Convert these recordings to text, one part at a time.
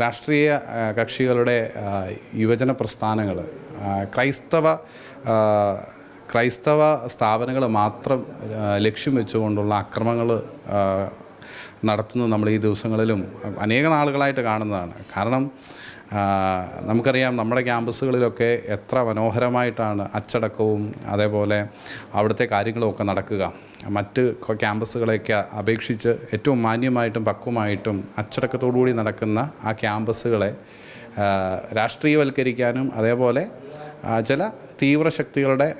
രാഷ്ട്രീയ കക്ഷികളുടെ യുവജന പ്രസ്ഥാനങ്ങൾ ക്രൈസ്തവ ക്രൈസ്തവ സ്ഥാപനങ്ങൾ മാത്രം ലക്ഷ്യം വെച്ചുകൊണ്ടുള്ള അക്രമങ്ങൾ നടത്തുന്നത് നമ്മൾ ഈ ദിവസങ്ങളിലും അനേക നാളുകളായിട്ട് കാണുന്നതാണ്. കാരണം നമുക്കറിയാം നമ്മുടെ ക്യാമ്പസുകളിലൊക്കെ എത്ര മനോഹരമായിട്ടാണ് അച്ചടക്കവും അതേപോലെ അവിടുത്തെ കാര്യങ്ങളുമൊക്കെ നടക്കുക. മറ്റ് ക്യാമ്പസുകളെയൊക്കെ അപേക്ഷിച്ച് ഏറ്റവും മാന്യമായിട്ടും പക്വമായിട്ടും അച്ചടക്കത്തോടുകൂടി നടക്കുന്ന ആ ക്യാമ്പസുകളെ രാഷ്ട്രീയവൽക്കരിക്കാനും അതേപോലെ ചില തീവ്രശക്തികളുടെ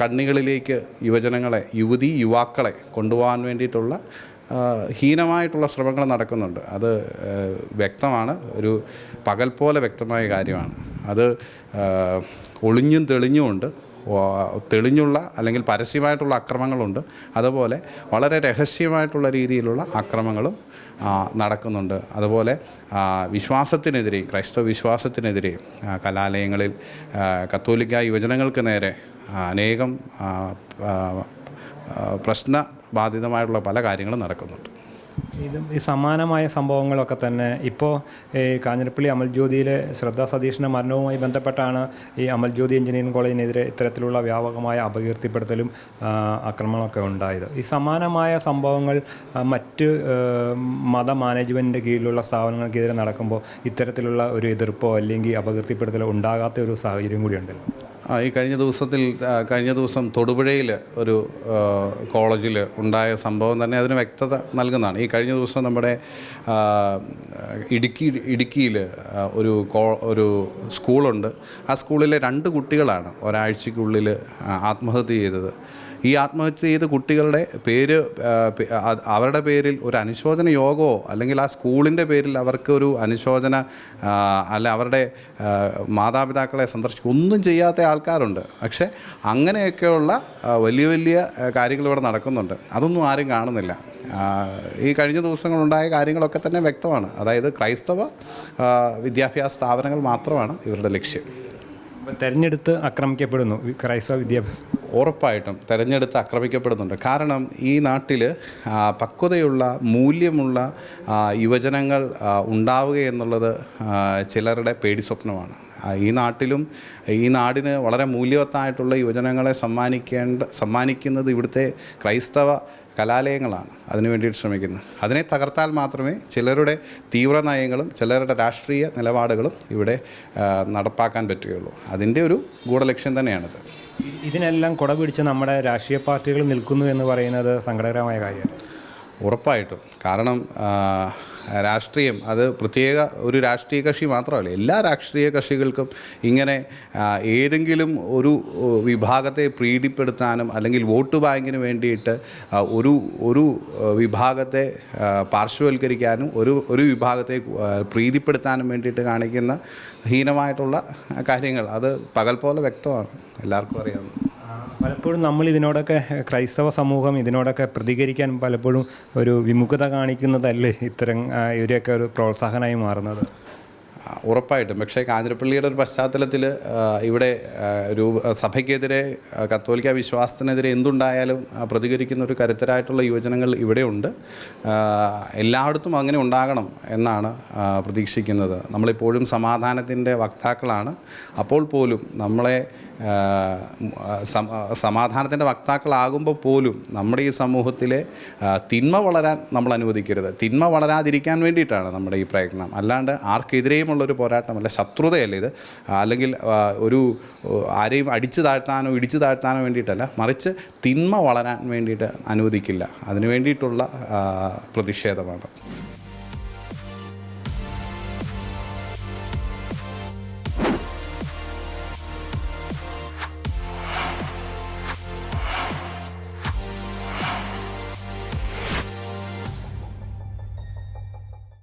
കണ്ണികളിലേക്ക് യുവജനങ്ങളെ യുവതി യുവാക്കളെ കൊണ്ടുപോകാൻ വേണ്ടിയിട്ടുള്ള ഹീനമായിട്ടുള്ള ശ്രമങ്ങൾ നടക്കുന്നുണ്ട്. അത് വ്യക്തമാണ്. ഒരു പകൽ പോലെ വ്യക്തമായ കാര്യമാണ്. അത് ഒളിഞ്ഞും തെളിഞ്ഞുമുണ്ട്. തെളിഞ്ഞുള്ള അല്ലെങ്കിൽ പരസ്യമായിട്ടുള്ള അക്രമങ്ങളുണ്ട്. അതുപോലെ വളരെ രഹസ്യമായിട്ടുള്ള രീതിയിലുള്ള അക്രമങ്ങളും നടക്കുന്നുണ്ട്. അതുപോലെ വിശ്വാസത്തിനെതിരെയും വിശ്വാസത്തിനെതിരെ ക്രൈസ്തവ വിശ്വാസത്തിനെതിരെ കലാലയങ്ങളിൽ കത്തോലിക്ക യുവജനങ്ങൾക്ക് നേരെ അനേകം പ്രശ്ന ബാധിതമായിട്ടുള്ള പല കാര്യങ്ങളും നടക്കുന്നുണ്ട്. ഇതും ഈ സമാനമായ സംഭവങ്ങളൊക്കെ തന്നെ ഇപ്പോൾ ഈ കാഞ്ഞിരപ്പള്ളി അമൽജ്യോതിയിലെ ശ്രദ്ധാ സതീഷിന്റെ മരണവുമായി ബന്ധപ്പെട്ടാണ് ഈ അമൽജ്യോതി എഞ്ചിനീയറിംഗ് കോളേജിനെതിരെ ഇത്തരത്തിലുള്ള വ്യാപകമായ അപകീർത്തിപ്പെടുത്തലും ആക്രമണമൊക്കെ ഉണ്ടായത്. ഈ സമാനമായ സംഭവങ്ങൾ മറ്റ് മത മാനേജ്മെന്റിന്റെ കീഴിലുള്ള സ്ഥാപനങ്ങൾക്കെതിരെ നടക്കുമ്പോൾ ഇത്തരത്തിലുള്ള ഒരു എതിർപ്പോ അല്ലെങ്കിൽ അപകീർത്തിപ്പെടുത്തലോ ഉണ്ടാകാത്ത ഒരു സാഹചര്യം കൂടിയുണ്ടല്ലോ ഈ കഴിഞ്ഞ ദിവസത്തിൽ കഴിഞ്ഞ ദിവസം തൊടുപുഴയിൽ ഒരു കോളേജിൽ ഉണ്ടായ സംഭവം തന്നെ അതിന് വ്യക്തത നൽകുന്നതാണ്. ഈ കഴിഞ്ഞ ദിവസം നമ്മുടെ ഇടുക്കി ഇടുക്കിയിൽ ഒരു കോ ഒരു സ്കൂളുണ്ട്. ആ സ്കൂളിലെ രണ്ട് കുട്ടികളാണ് ഒരാഴ്ചക്കുള്ളിൽ ആത്മഹത്യ ചെയ്തത്. ഈ ആത്മഹത്യ ചെയ്ത കുട്ടികളുടെ പേര് അവരുടെ പേരിൽ ഒരു അനുശോചന യോഗമോ അല്ലെങ്കിൽ ആ സ്കൂളിന്റെ പേരിൽ അവർക്ക് ഒരു അനുശോചന അല്ല അവരുടെ മാതാപിതാക്കളെ സന്ദർശിക്കുക ഒന്നും ചെയ്യാത്ത ആൾക്കാരുണ്ട്. പക്ഷേ അങ്ങനെയൊക്കെയുള്ള വലിയ വലിയ കാര്യങ്ങൾ ഇവിടെ നടക്കുന്നുണ്ട്. അതൊന്നും ആരും കാണുന്നില്ല. ഈ കഴിഞ്ഞ ദിവസങ്ങളുണ്ടായ കാര്യങ്ങളൊക്കെ തന്നെ വ്യക്തമാണ്. അതായത് ക്രൈസ്തവ വിദ്യാഭ്യാസ സ്ഥാപനങ്ങൾ മാത്രമാണ് ഇവരുടെ ലക്ഷ്യം. തെരഞ്ഞെടുത്ത് ആക്രമിക്കപ്പെടുന്നു ക്രൈസ്തവ വിദ്യാഭ്യാസം ഉറപ്പായിട്ടും തിരഞ്ഞെടുത്ത് ആക്രമിക്കപ്പെടുന്നുണ്ട്. കാരണം ഈ നാട്ടിൽ പക്വതയുള്ള മൂല്യമുള്ള യുവജനങ്ങൾ ഉണ്ടാവുക എന്നുള്ളത് ചിലരുടെ പേടി സ്വപ്നമാണ്. ഈ നാട്ടിലും ഈ നാടിന് വളരെ മൂല്യവത്തായിട്ടുള്ള യുവജനങ്ങളെ സമ്മാനിക്കേണ്ട സമ്മാനിക്കുന്നത് ഇവിടുത്തെ ക്രൈസ്തവ കലാലയങ്ങളാണ് അതിനു വേണ്ടിയിട്ട് ശ്രമിക്കുന്നത്. അതിനെ തകർത്താൽ മാത്രമേ ചിലരുടെ തീവ്ര നയങ്ങളും ചിലരുടെ രാഷ്ട്രീയ നിലപാടുകളും ഇവിടെ നടപ്പാക്കാൻ പറ്റുകയുള്ളൂ. അതിന്റെ ഒരു ഗൂഢലക്ഷ്യം തന്നെയാണിത്. ഇതിനെല്ലാം കുട പിടിച്ച് നമ്മുടെ രാഷ്ട്രീയ പാർട്ടികൾ നിൽക്കുന്നു എന്ന് പറയുന്നത് സങ്കടകരമായ കാര്യമാണ്. ഉറപ്പായിട്ടും. കാരണം രാഷ്ട്രീയം അത് പ്രത്യേക ഒരു രാഷ്ട്രീയ കക്ഷി മാത്രമല്ല എല്ലാ രാഷ്ട്രീയ കക്ഷികൾക്കും ഇങ്ങനെ ഏതെങ്കിലും ഒരു വിഭാഗത്തെ പ്രീതിപ്പെടുത്താനും അല്ലെങ്കിൽ വോട്ട് ബാങ്കിന് വേണ്ടിയിട്ട് ഒരു ഒരു വിഭാഗത്തെ പാർശ്വവൽക്കരിക്കാനും ഒരു ഒരു വിഭാഗത്തെ പ്രീതിപ്പെടുത്താനും വേണ്ടിയിട്ട് കാണിക്കുന്ന ഹീനമായിട്ടുള്ള കാര്യങ്ങൾ. അത് പകൽ പോലെ വ്യക്തമാണ്. എല്ലാവർക്കും അറിയാവുന്നത്. പലപ്പോഴും നമ്മൾ ഇതിനോടൊക്കെ ക്രൈസ്തവ സമൂഹം ഇതിനോടൊക്കെ പ്രതികരിക്കാൻ പലപ്പോഴും ഒരു വിമുഖത കാണിക്കുന്നതല്ലേ ഇത്തരം ഇവരെയൊക്കെ ഒരു പ്രോത്സാഹനമായി മാറുന്നത്? ഉറപ്പായിട്ടും. പക്ഷേ കാഞ്ഞിരപ്പള്ളിയുടെ ഒരു പശ്ചാത്തലത്തിൽ ഇവിടെ രൂപ സഭയ്ക്കെതിരെ കത്തോലിക്ക വിശ്വാസത്തിനെതിരെ എന്തുണ്ടായാലും പ്രതികരിക്കുന്ന ഒരു കരുത്തരായിട്ടുള്ള യുവജനങ്ങൾ ഇവിടെയുണ്ട്. എല്ലായിടത്തും അങ്ങനെ ഉണ്ടാകണം എന്നാണ് പ്രതീക്ഷിക്കുന്നത്. നമ്മളിപ്പോഴും സമാധാനത്തിന്റെ വക്താക്കളാണ്. അപ്പോൾ പോലും നമ്മളെ സമാധാനത്തിന്റെ വക്താക്കളാകുമ്പോൾ പോലും നമ്മുടെ ഈ സമൂഹത്തിലെ തിന്മ വളരാൻ നമ്മൾ അനുവദിക്കരുത്. തിന്മ വളരാതിരിക്കാൻ വേണ്ടിയിട്ടാണ് നമ്മുടെ ഈ പ്രയത്നം. അല്ലാണ്ട് ആർക്കെതിരെയുമുള്ളൊരു പോരാട്ടമല്ല ശത്രുതയല്ല ഇത്. അല്ലെങ്കിൽ ഒരു ആരെയും അടിച്ചു താഴ്ത്താനോ ഇടിച്ചു താഴ്ത്താനോ വേണ്ടിയിട്ടല്ല. മറിച്ച് തിന്മ വളരാൻ വേണ്ടിയിട്ട് അനുവദിക്കില്ല. അതിനു വേണ്ടിയിട്ടുള്ള പ്രതിഷേധമാണ്.